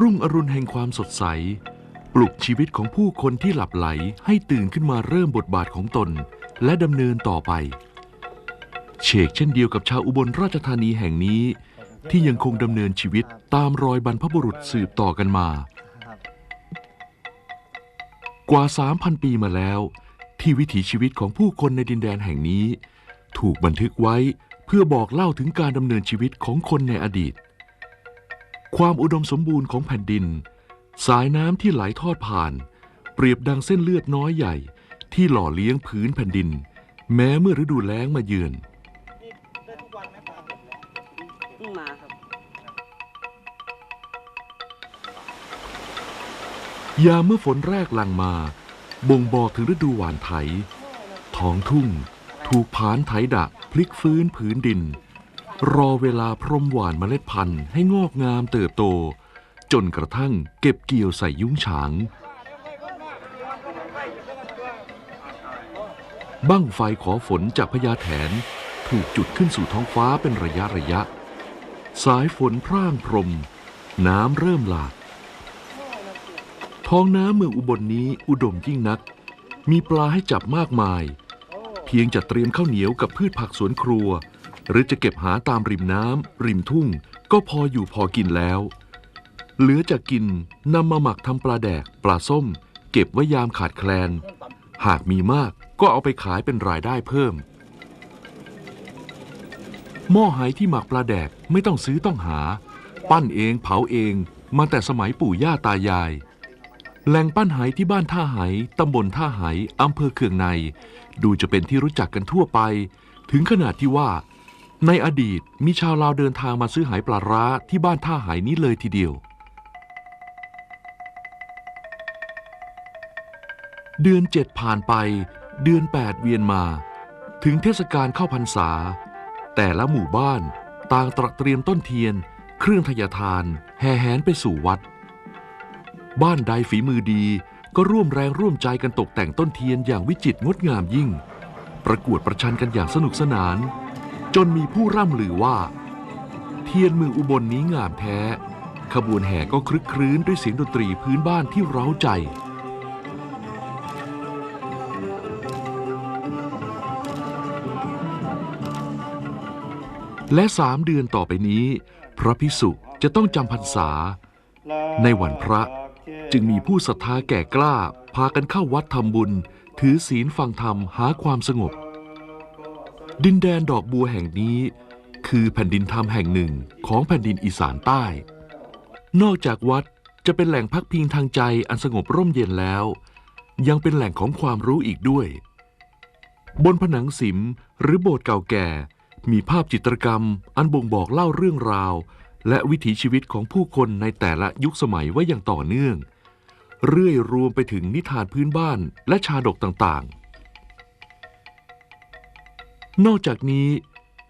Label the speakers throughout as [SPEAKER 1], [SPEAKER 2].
[SPEAKER 1] รุ่งอรุณแห่งความสดใส ปลุกชีวิตของผู้คนที่หลับไหลให้ตื่นขึ้นมาเริ่มบทบาทของตน และดำเนินต่อไป เชกเช่นเดียวกับชาวอุบลราชธานีแห่งนี้ ที่ยังคงดำเนินชีวิตตามรอยบรรพบุรุษสืบต่อกันมา กว่า 3,000 ปีมาแล้ว ที่วิถีชีวิตของผู้คนในดินแดนแห่งนี้ ถูกบันทึกไว้เพื่อบอกเล่าถึงการดำเนินชีวิตของคนในอดีต ความอุดมสมบูรณ์ของแผ่นดิน สายน้ำที่ไหลทอดผ่าน เปรียบดังเส้นเลือดน้อยใหญ่ ที่หล่อเลี้ยงผืนแผ่นดิน แม้เมื่อฤดูแล้งมาเยือน
[SPEAKER 2] พิ่งมาครับ
[SPEAKER 1] ยามเมื่อฝนแรกหลังมา บ่งบอกถึงฤดูหวานไถ ท้องทุ่ง ถูกผานไถดะพลิกฟื้นผืนดิน รอเวลาพรมหวานเมล็ดพันธุ์ให้งอกงามเติบโต จนกระทั่งเก็บเกี่ยวใส่ยุ้งฉาง บั้งไฟขอฝนจากพญาแถนถูกจุดขึ้นสู่ท้องฟ้าเป็นระยะระยะ สายฝนพร่างพรม น้ำเริ่มหลาก ท้องน้ำเมืองอุบลนนี้อุดมยิ่งนัก มีปลาให้จับมากมาย เพียงจะเตรียมข้าวเหนียวกับพืชผักสวนครัว หรือจะเก็บหาตามริมน้ำริมทุ่ง ก็พออยู่พอกินแล้ว เหลือจะกินนำมาหมักทำปลาแดก ปลาส้ม เก็บไว้ยามขาดแคลน หากมีมากก็เอาไปขายเป็นรายได้เพิ่ม หม้อไหที่หมักปลาแดกไม่ต้องซื้อต้องหา ปั้นเองเผาเองมาแต่สมัยปู่ย่าตายาย แหล่งปั้นไหที่บ้านท่าไหตำบลท่าไหอำเภอเคืองใน ดูจะเป็นที่รู้จักกันทั่วไป ถึงขนาดที่ว่า ในอดีตมีชาวลาวเดินทางมาซื้อไหปลาร้าที่บ้านท่าไหนี้เลยทีเดียว เดือนเจ็ดผ่านไปเดือนแปดเวียนมา ถึงเทศกาลเข้าพรรษา แต่ละหมู่บ้านต่างตระเตรียมต้นเทียน เครื่องทยทาน แห่แหนไปสู่วัด บ้านใดฝีมือดีก็ร่วมแรงร่วมใจกันตกแต่งต้นเทียนอย่างวิจิตรงดงามยิ่ง ประกวดประชันกันอย่างสนุกสนาน จนมีผู้ร่ำลือว่า เทียนเมืองอุบลนนี้งามแท้ ขบวนแห่ก็คลึกครื้นด้วยเสียงดนตรีพื้นบ้านที่เร้าใจและสามเดือนต่อไปนี้ พระพิสุจะต้องจำพรรษา ในวันพระจึงมีผู้ศรัทธาแก่กล้า พากันเข้าวัดทำบุญ ถือศีลฟังธรรมหาความสงบ ดินแดนดอกบัวแห่งนี้ คือแผ่นดินธรรมแห่งหนึ่งของแผ่นดินอีสานใต้ นอกจากวัดจะเป็นแหล่งพักพิงทางใจอันสงบร่มเย็นแล้ว ยังเป็นแหล่งของความรู้อีกด้วย บนผนังสิมหรือโบสถ์เก่าแก่ มีภาพจิตรกรรม อันบ่งบอกเล่าเรื่องราว และวิถีชีวิตของผู้คนในแต่ละยุคสมัยไว้อย่างต่อเนื่อง เรื่อยรวมไปถึงนิทานพื้นบ้านและชาดกต่างๆ นอกจากนี้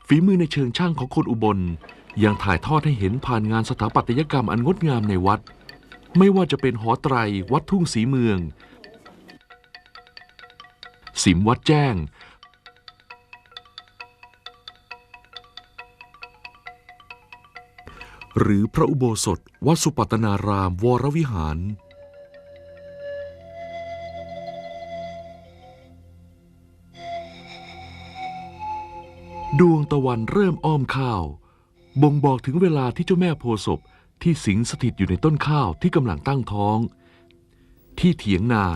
[SPEAKER 1] ฝีมือในเชิงช่างของคนอุบล ยังถ่ายทอดให้เห็นผ่านงานสถาปัตยกรรมอันงดงามในวัด ไม่ว่าจะเป็นหอไตรวัดทุ่งสีเมือง สิมวัดแจ้ง หรือพระอุโบสถวัดสุปัตนารามวรวิหาร ดวงตะวันเริ่มอ้อมข้าว บ่งบอกถึงเวลาที่เจ้าแม่โพศพที่สิงสถิตอยู่ในต้นข้าวที่กำลังตั้งท้อง ที่เถียงนา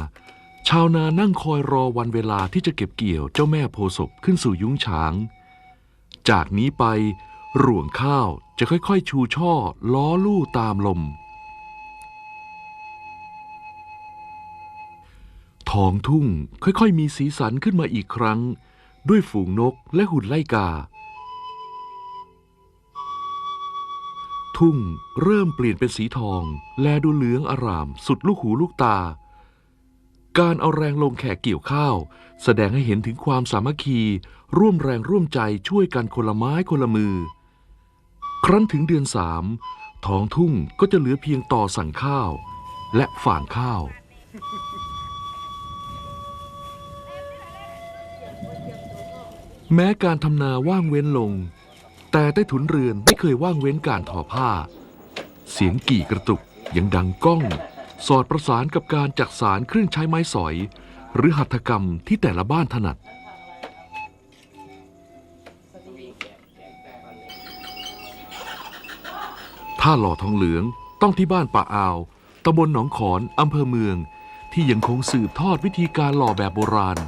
[SPEAKER 1] ชาวนานั่งคอยรอวันเวลาที่จะเก็บเกี่ยวเจ้าแม่โพศพขึ้นสู่ยุ้งฉาง จากนี้ไปรวงข้าวจะค่อยๆ ชูช่อ ล้อลู่ตามลม ท้องทุ่งค่อยๆ มีสีสันขึ้นมาอีกครั้ง ด้วยฝูงนกและหุ่นไล่กา ทุ่งเริ่มเปลี่ยนเป็นสีทอง แลดูเหลืองอาราม สุดลูกหูลูกตา การเอาแรงลงแขกเกี่ยวข้าว แสดงให้เห็นถึงความสามัคคี ร่วมแรงร่วมใจช่วยกันคนละไม้คนละมือ ครั้นถึงเดือนสามท้องทุ่งก็จะเหลือเพียงต่อสั่งข้าว และฝางข้าว แม้การทำนาว่างเว้นลง แต่ใต้ถุนเรือนไม่เคยว่างเว้นการทอผ้า เสียงกี่กระตุกยังดังก้อง สอดประสานกับการจักสารเครื่องใช้ไม้สอย หรือหัตถกรรมที่แต่ละบ้านถนัด ถ้าหล่อทองเหลืองต้องที่บ้านป่าอาวตำบลหนองขอนอำเภอเมือง ที่ยังคงสืบทอดวิธีการหล่อแบบโบราณ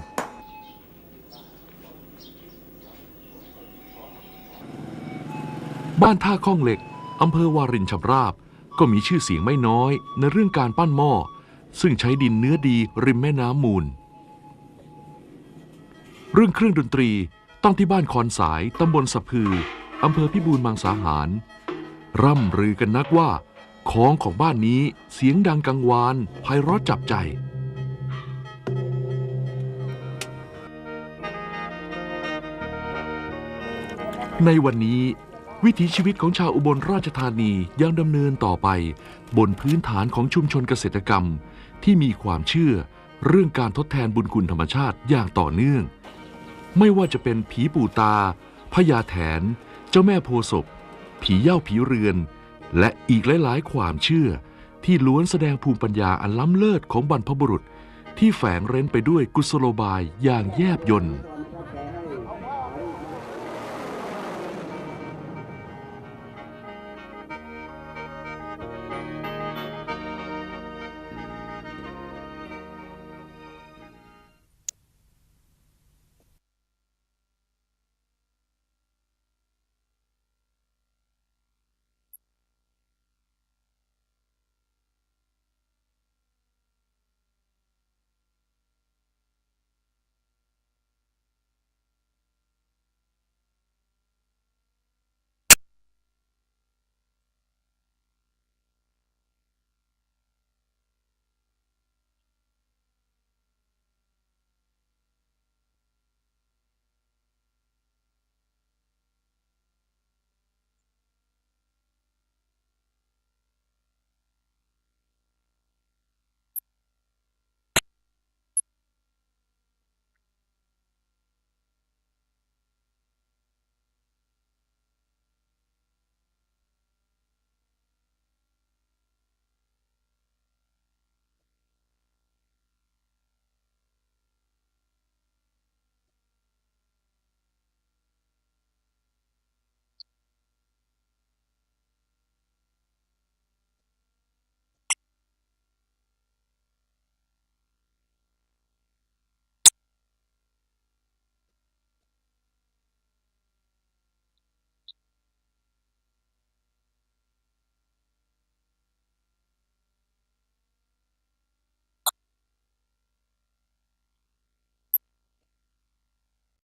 [SPEAKER 1] บ้านท่าข้องเหล็ก อำเภอวารินชำราบ ก็มีชื่อเสียงไม่น้อยในเรื่องการปั้นหม้อ ซึ่งใช้ดินเนื้อดีริมแม่น้ำมูล เรื่องเครื่องดนตรีต้องที่บ้านคอนสายตำบลสะพืออำเภอพิบูลมังสาหาร ร่ำรือกันนักว่าของของบ้านนี้เสียงดังกังวานไพเราะจับใจ ในวันนี้ วิถีชีวิตของชาวอุบลราชธานียังดำเนินต่อไป บนพื้นฐานของชุมชนเกษตรกรรม ที่มีความเชื่อ เรื่องการทดแทนบุญคุณธรรมชาติอย่างต่อเนื่อง ไม่ว่าจะเป็นผีปู่ตาพญาแถน เจ้าแม่โพศพ ผีเย้าผีเรือน และอีกหลายๆ ความเชื่อ ที่ล้วนแสดงภูมิปัญญาอันล้ำเลิศของบรรพบุรุษ ที่แฝงเร้นไปด้วยกุศโลบายอย่างแยบยล
[SPEAKER 3] ตัว